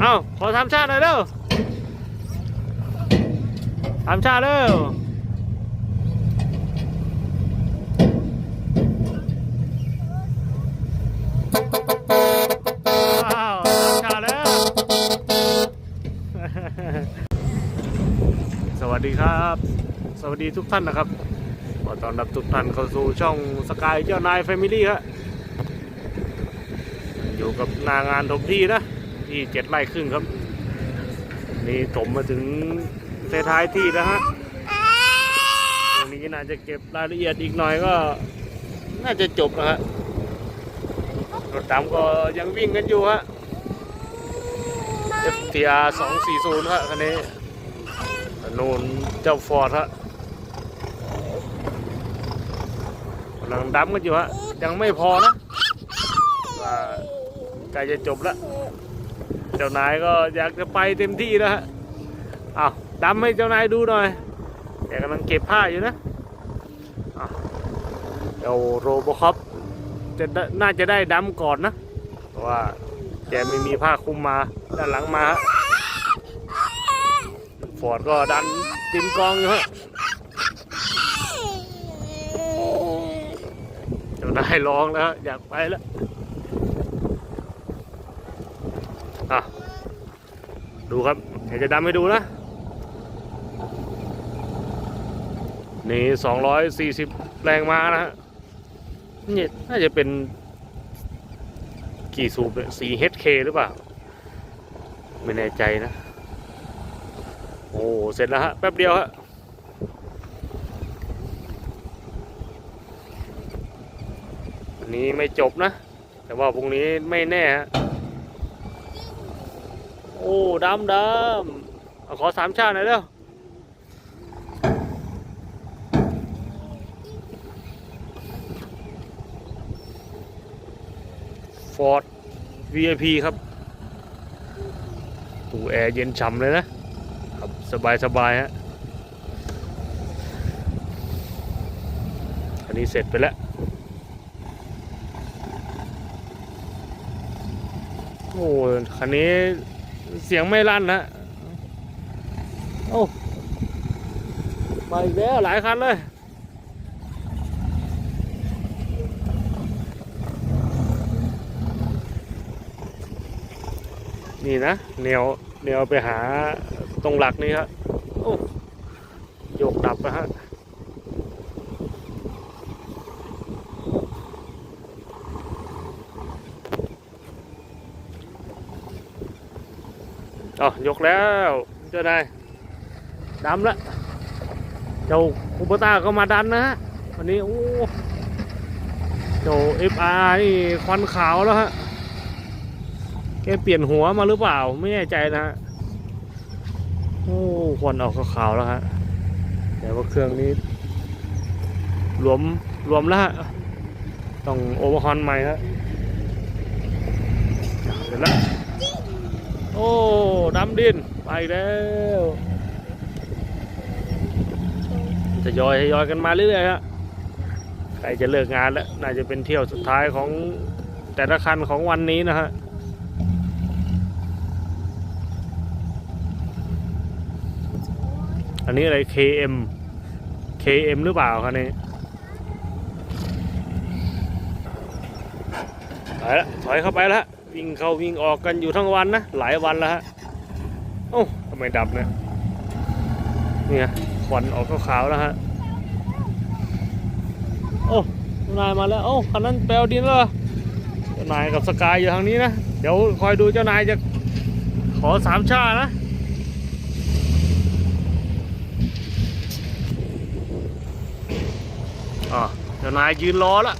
เอาขอทำชาติหน่อยเร็วทำชาติเร็วว้าวทำชาติแล้วสวัสดีครับ สวัสดีทุกท่านนะครับขอต้อนรับทุกท่านเข้าสู่ช่องสกายเจ้านายแฟมิลี่ครับอยู่กับหนางานถมที่นะ ที่เจ็ดไร่ครึ่งครับ นี่ถมมาถึงท้ายที่แล้วฮะตรงนี้น่าจะเก็บรายละเอียดอีกหน่อยก็ น่าจะจบแล้วฮะรถดำก็ยังวิ่งกันอยู่ฮะ FTR 240ฮะคันนี้นูนเจ้าฟอร์ดฮะกำลังดำกันอยู่ฮะ ยังไม่พอนะใกล้จะจบแล้ว เจ้านายก็อยากจะไปเต็มที่แล้วฮะอ้าวดำให้เจ้านายดูหน่อยแกกำลังเก็บผ้าอยู่นะเจ้าโรบคอปจะได้น่าจะได้ดำก่อนนะเพราะว่าแกไม่มีผ้าคลุมมาด้านหลังมาฮะฟอร์ดก็ดันติมกองอยู่ฮะเจ้านายร้องแล้วฮะอยากไปแล้ว อะ ดูครับเดี๋ยวจะดำให้ดูนะ นี่สองร้อยสี่สิบแรงม้านะฮะนี่น่าจะเป็นกี่สูบเนี่ยสี่ HK หรือเปล่า ไม่แน่ใจนะ โอ้ เสร็จแล้วฮะ แป๊บเดียวฮะนนี้ไม่จบนะ แต่ว่าพรุ่งนี้ไม่แน่ฮะ โอ้ดำดำขอสามชาติหน่อยเร็วฟอร์ด VIP ครับตู้แอร์เย็นฉ่ำเลยนะครับ สบายสบายฮะ อันนี้เสร็จไปแล้ว โอ้คันนี้ เสียงไม่ลั่นนะโอ้มาอีกแล้วหลายคันเลยนี่นะแนวแนวไปหาตรงหลักนี่ครับโอ้โยกดับนะฮะ อ๋อยกแล้วเจ้านายดำละเจ้าคูปต้าก็มาดันนะฮะวันนี้โอ้เจ้า FR นี่ควันขาวแล้วฮะแกเปลี่ยนหัวมาหรือเปล่า ไม่แน่ใจนะฮะโอ้ควันออกขาวๆแล้วฮะแต่ว่าเครื่องนี้รวมรวมแล้วฮะต้องโอเวอร์ฮอนใหม่ฮะเสร็จแล้ว โอ้ดำดินไปแล้วจะยอยทยอยกันมาเรื่อยๆฮะใกล้จะเลิกงานแล้วน่าจะเป็นเที่ยวสุดท้ายของแต่ละคันของวันนี้นะฮะอันนี้อะไร KM KM หรือเปล่าคันนี้ไปล้วถอยเข้าไปแล้ว วิ่งเข้าวิ่งออกกันอยู่ทั้งวันนะ หลายวันแล้วฮะโอ้ทำไมดับเนี่ยเนี่ยควันออกขาวๆแล้วฮะโอ้นายมาแล้วโอ้คันนั้นแปลดินแล้วเจ้านายกับสกายอยู่ทางนี้นะ เดี๋ยวคอยดูเจ้านายจะขอสามชานะอะเจ้านายยืนรอแล้ว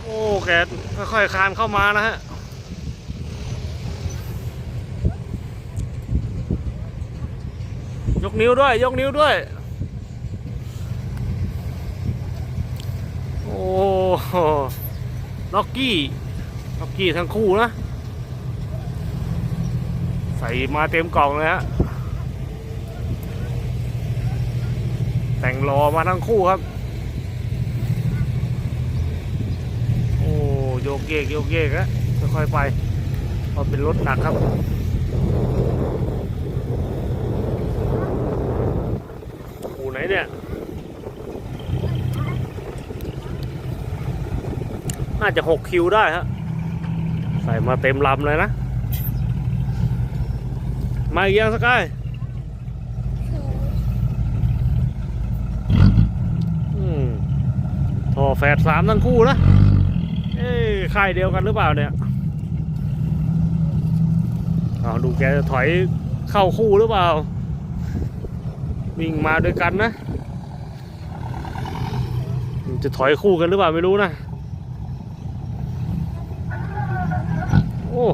โอ้ แกค่อยๆคานเข้ามานะฮะ ยกนิ้วด้วย ยกนิ้วด้วย โอ้โหล็อกกี้ล็อกกี้ทั้งคู่นะ ใส่มาเต็มกล่องเลยฮะ แต่งรอมาทั้งคู่ครับ โอ้โยกเยกโยกเยกอะค่อยๆไปเพราะเป็นรถหนักครับ อูไหน เนี่ยน่าจะหกคิวได้ฮะใส่มาเต็มลำเลยนะ มาอีกยังสกายอืมทอแฝดสามทั้งคู่นะ เอ้ค่ายเดียวกันหรือเปล่าเนี่ยเอาดูแกจะถอยเข้าคู่หรือเปล่า วิ่งมาด้วยกันนะ จะถอยคู่กันหรือเปล่าไม่รู้นะ โอ้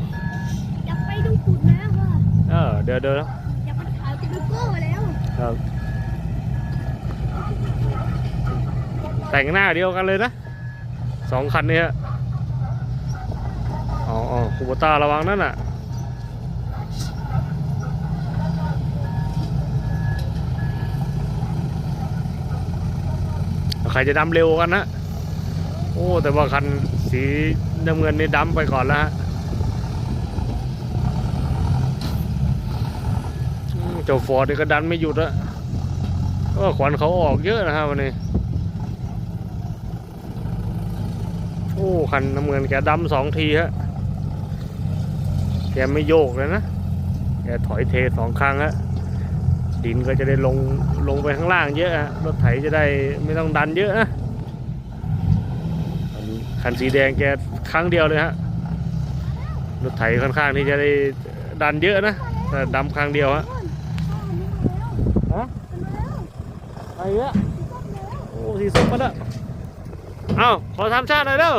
อยากไปดูขุดนะว่าเออเดี๋ยวเดี๋ยวอยากไปขายติโก้แล้วครับแต่งหน้าเดียวกันเลยนะสองคันเนี้ยอ๋ออ๋อคูโบต้าระวังนั่นน่ะ ใครจะดำเร็วกันนะโอ้ แต่ว่าคันสีน้ำเงินนี่ดำไปก่อนแล้วฮะเจ้าฟอร์ดนี่ก็ดันไม่หยุดอะก็ขวัญเขาออกเยอะนะฮะวันนี้ โอ้คันน้ำเงินแกดำสองทีฮะแกไม่โยกเลยนะ แกถอยเทสองครั้งฮะ ดินก็จะได้ลงลงไปข้างล่างเยอะรถไถจะได้ไม่ต้องดันเยอะนะอันนี้คันสีแดงแกครั้งเดียวเลยฮะรถไถค่อนข้างที่จะได้ดันเยอะนะแต่ดำครั้งเดียวฮะอะไรเงี้ยโอ้สีส้มมาแล้วเอาขอทำชาติหน่อยเร็ว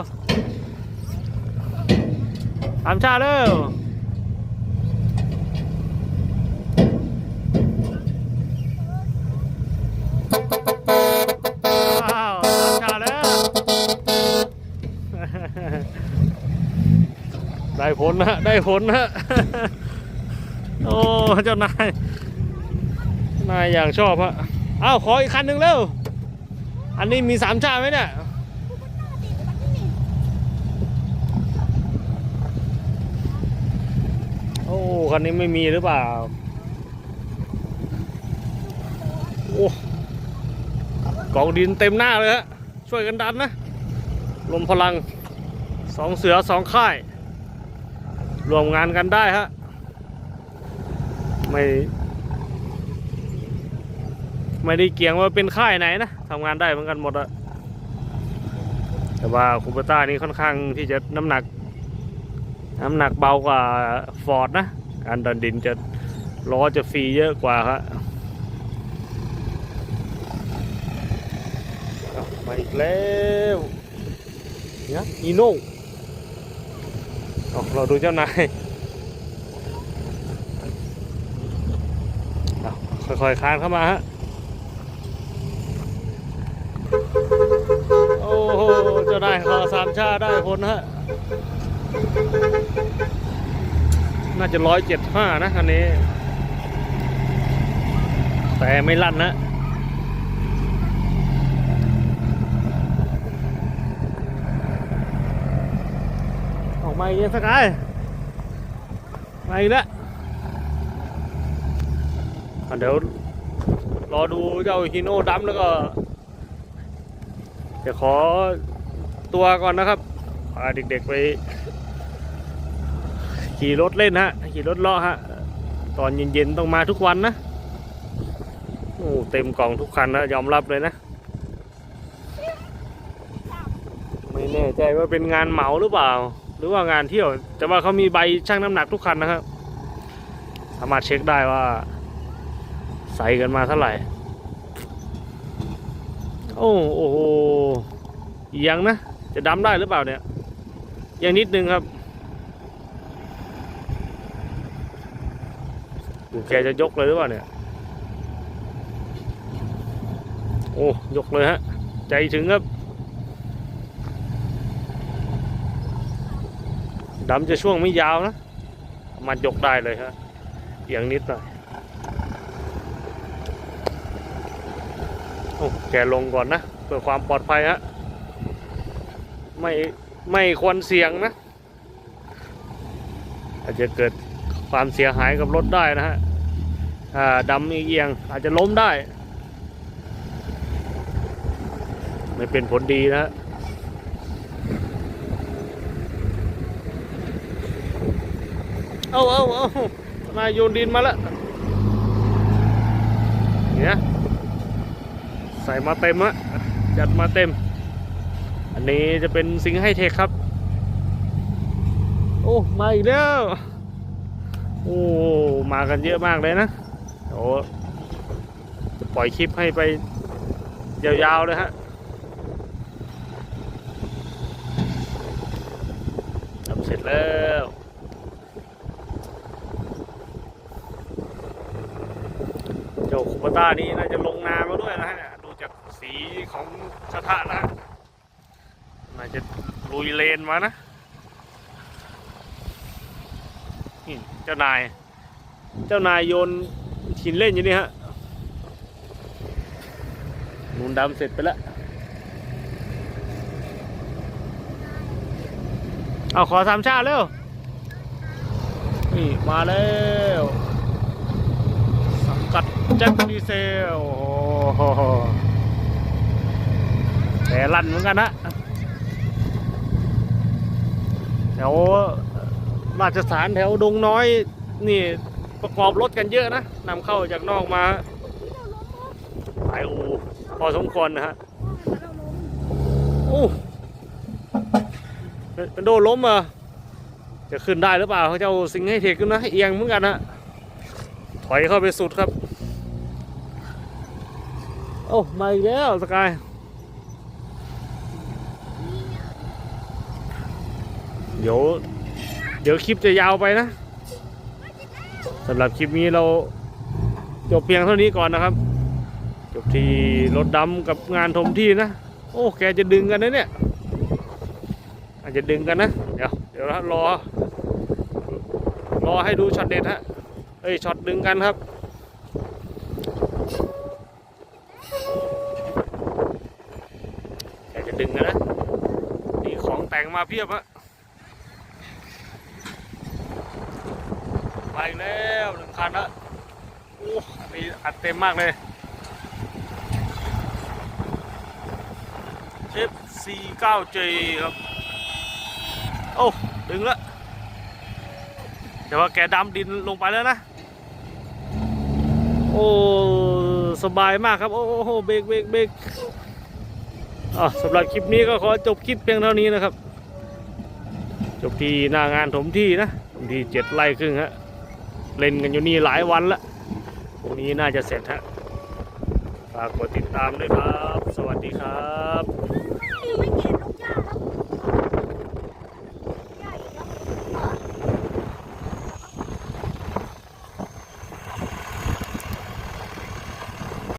ทำชาติเร็ว ผลนะได้ผลนะโอ้เจ้านายนายอย่างชอบฮะอ้าวขออีกคันหนึ่งเร็วอันนี้มีสามชาไหมเนี่ยโอ้คันนี้ไม่มีหรือเปล่าโอ้กองดินเต็มหน้าเลยฮะช่วยกันดันนะรวมพลังสองเสือสองค่าย รวมงานกันได้ฮะไม่ไม่ได้เกี่ยงว่าเป็นค่ายไหนนะทำงานได้เหมือนกันหมดอะแต่ว่าคูเปต้านี่ค่อนข้างที่จะน้ำหนัก น้ำหนักเบากว่าฟอร์ดนะการดันดินจะล้อจะฟรีเยอะกว่าครับเอามาอีกแล้วเนี่ยอีโน่ เราดูเจ้านายค่อยๆคานเข้ามาฮะ โอ้โห เจะได้ขอสามชาได้ผลฮะ น่าจะร้อยเจ็ดห้านะคันนี้ แต่ไม่ลั่นนะ ออก มาอีกแล้วสกายมาอีกแล้วเดี๋ยวรอดูเจ้าฮิโน่ดำแล้วก็จะขอตัวก่อนนะครับพาเด็กๆไป ขี่รถเล่นฮะ ขี่รถเลาะฮะ ตอนเย็นๆต้องมาทุกวันนะโอ้เต็มกล่องทุกคันนะยอมรับเลยนะ ไม่แน่ใจว่าเป็นงานเหมาหรือเปล่า หรือว่างานเที่ยว แต่ว่าเขามีใบชั่งน้ำหนักทุกคันนะครับ สามารถเช็คได้ว่า ใส่กันมาเท่าไหร่ โอ้โอ้โหยังนะ จะดำได้หรือเปล่าเนี่ย ยังนิดนึงครับแกจะยกเลยหรือเปล่าเนี่ย โอ้ ยกเลยฮะ ใจถึงครับ ดำจะช่วงไม่ยาวนะ มันยกได้เลยฮะเอียงนิดหน่อยโอ้แกลงก่อนนะเพื่อความปลอดภัยฮะไม่ไม่ควรเสี่ยงนะ อาจจะเกิดความเสียหายกับรถได้นะฮะอ่าดำเอียงอาจจะล้มได้ ไม่เป็นผลดีนะฮะ เอาเอาเอานายโยนดินมาแล้วเนี่ยใส่มาเต็มอะจัดมาเต็ม อันนี้จะเป็นสิงห์ไฮเทคครับ โอ้ มาอีกแล้ว โอ้ มากันเยอะมากเลยนะโอ้จะปล่อยคลิปให้ไปยาวๆเลยฮะทำเสร็จแล้ว เจ้าคูป ต้านี่น่าจะลงนามาด้วยนะฮะดูจากสีของกระทะนะน่าจะลุยเลนมานะนี่เจ้านาย เจ้านายโยนหินเล่นอยู่นี่ฮะนูนดำเสร็จไปแล้วเอาขอสามชาติเร็ว นี่ มาแล้ว กัดแจ็คดีเซล โอ้โหแต่ลั่นเหมือนกันนะแถวราชสารแถวดงน้อย นี่ประกอบรถกันเยอะนะนำเข้าจากนอกมาหลายอูพอสมควรนะฮะโอ้เป็นโดนล้มอะจะขึ้นได้หรือเปล่าเขาเจ้าสิงให้เทคกันนะเอียงเหมือนกันนะ อยเข้าไปสุดครับโอ้มาอีกแล้วสกายเดี๋ยว เดี๋ยวคลิปจะยาวไปนะสำหรับคลิปนี้เราจบเพียงเท่านี้ก่อนนะครับ จบที่รถดำกับงานถมที่นะ โอ้แกจะดึงกันนะเนี่ย อาจจะดึงกันนะ เดี๋ยวเดี๋ยวรอ รอให้ดูช็อตเด็ดฮะ เอ้ยช็อตดึงกันครับ อยากจะดึงกันนะ นี่ของแต่งมาเพียบฮะมาอีกแล้วหนึ่งคันละโอ้อันนี้อัดเต็มมากเลย F49J ครับ โอ้ ดึงแล้วแต่ว่าแกดำดินลงไปแล้วนะ อ้สบายมากครับ โอ้โหเบรกเบรกเบรกอะสำหรับคลิปนี้ก็ขอจบคลิปเพียงเท่านี้นะครับ จบที่หน้างานถมที่นะถมที่เจ็ดไร่ครึ่งฮะเล่นกันอยู่นี่หลายวันละวันนี้น่าจะเสร็จฮะฝากกดติดตามด้วยครับ สวัสดีครับยังไม่เก็บ